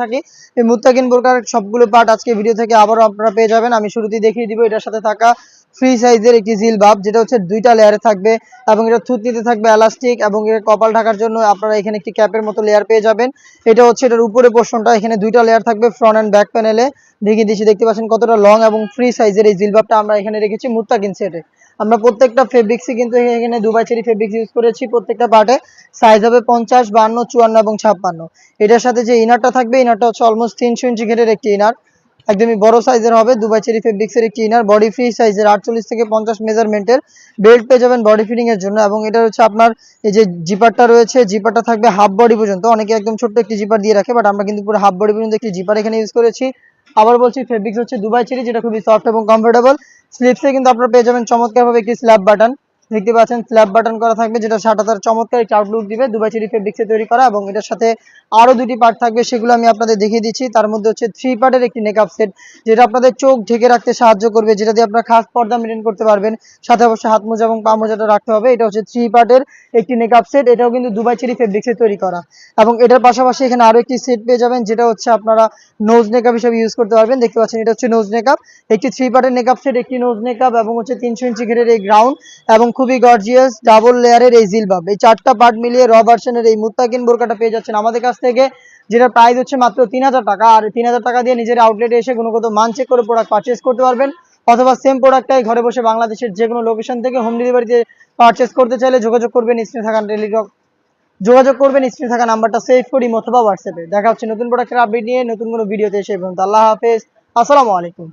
থাকি। এই মুত্তাকিন বোরকার সবগুলো পার্ট আজকে ভিডিও থেকে আবারও আপনারা পেয়ে যাবেন। আমি শুরুতেই দেখিয়ে দিব, এটার সাথে থাকা ফ্রি সাইজের একটি জিলবাব, যেটা হচ্ছে দুইটা লেয়ারে থাকবে এবং এটা থুতনিতে থাকবে এলাস্টিক এবং এর কপাল ঢাকার জন্য আপনারা এখানে একটি ক্যাপের মতো লেয়ার পেয়ে যাবেন। এটা হচ্ছে এটার উপরে পোর্শনটা এখানে দুইটা লেয়ার থাকবে ফ্রন্ট অ্যান্ড ব্যাক প্যানেলে দেখিয়ে দিচ্ছি, দেখতে পাচ্ছেন কতটা লং এবং ফ্রি সাইজের এই জিল জিলবাবটা আমরা এখানে রেখেছি মুত্তাকিন সেটে আমরা প্রত্যেকটা ফেব্রিক্সই কিন্তু এখানে দুবাই চেরি ফেব্রিক্স ইউজ করেছি, প্রত্যেকটা পার্টে সাইজ হবে পঞ্চাশ, বান্ন, চুয়ান্ন এবং ছাপ্পান্ন। এটার সাথে যে ইনারটা থাকবে ইনারটা হচ্ছে অলমোস্ট তিনশো ইঞ্চি ঘেরের একটি ইনার একদমই বড় সাইজের হবে, দুবাই চেরি ফেব্রিক্সের একটি ইনার বডি ফ্রি সাইজের আটচল্লিশ থেকে পঞ্চাশ মেজারমেন্টের বেল্ট পেয়ে যাবেন বডি ফিটিং এর জন্য এবং এটা হচ্ছে আপনার এই যে জিপারটা রয়েছে জিপারটা থাকবে হাফ বডি পর্যন্ত। অনেকে একদম ছোট্ট একটি জিপার দিয়ে রাখে বাট আমরা কিন্তু পুরো হাফ বডি পর্যন্ত একটি জিপার এখানে ইউজ করেছি। আবার বলছি ফেব্রিক্স হচ্ছে দুবাই চেরি, যেটা খুবই সফট এবং কমফোর্টেবল স্লিপসে কিন্তু আপনারা পেয়ে যাবেন চমৎকারভাবে একটি স্ল্যাব বাটন দেখতে পাচ্ছেন স্ল্যাব বাটন করা থাকবে, যেটা সাটাতার চমৎকার একটি আউটলুক দিবে, দুবাই চেরি ফেব্রিক্সে তৈরি করা, এবং এটার সাথে আরও দুটি পার্ট থাকবে, সেগুলো আমি আপনাদের দেখিয়ে দিচ্ছি। তার মধ্যে হচ্ছে থ্রি পার্টের একটি মেকআপ সেট যেটা আপনাদের চোখ ঢেকে রাখতে সাহায্য করবে, যেটা দিয়ে আপনারা খাস পর্দা মেনটেন করতে পারবেন। সাথে অবশ্যই হাত মোজা এবং পা মোজাটা রাখতে হবে, এটা হচ্ছে থ্রি পার্টের একটি মেকআপ সেট এটাও কিন্তু দুবাই চেরি ফেব্রিক্সে তৈরি করা। এবং এটার পাশাপাশি এখানে আরও একটি সেট পেয়ে যাবেন, যেটা হচ্ছে আপনারা নোজ মেকআপ হিসেবে ইউজ করতে পারবেন। দেখতে পাচ্ছেন, এটা হচ্ছে নোজ মেকআপ একটি থ্রি পার্টের মেকআপ সেট একটি নোজ মেকআপ এবং হচ্ছে তিনশো ইঞ্চি ঘেরের এই গ্রাউন্ড এবং খুবই গর্জিয়াস ডাবল লেয়ারের এই জিলবাব। এই চারটা পার্ট মিলিয়ে র ভার্সনের এই মুত্তাকিন বোরকাটা পেয়ে যাচ্ছেন আমাদের কাছ থেকে যেটা প্রাইস হচ্ছে মাত্র তিন হাজার টাকা। আর তিন হাজার টাকা দিয়ে নিজের আউটলেটে এসে গুণগত মান চেক করে প্রোডাক্ট পারচেস করতে পারবেন, অথবা সেম প্রোডাক্টটাই ঘরে বসে বাংলাদেশের যে কোনো লোকেশন থেকে হোম ডেলিভারিতে পারচেস করতে চাইলে যোগাযোগ করবেন স্ক্রিনে থাকা টেলিটক যোগাযোগ করবেন স্ক্রিনে থাকা নাম্বারটা সেভ করি অথবা হোয়াটসঅ্যাপে দেখা হচ্ছে নতুন প্রোডাক্টের আপডেট নিয়ে নতুন কোনো ভিডিওতে এসে পর্যন্ত। আল্লাহ হাফেজ। আসসালামু আলাইকুম।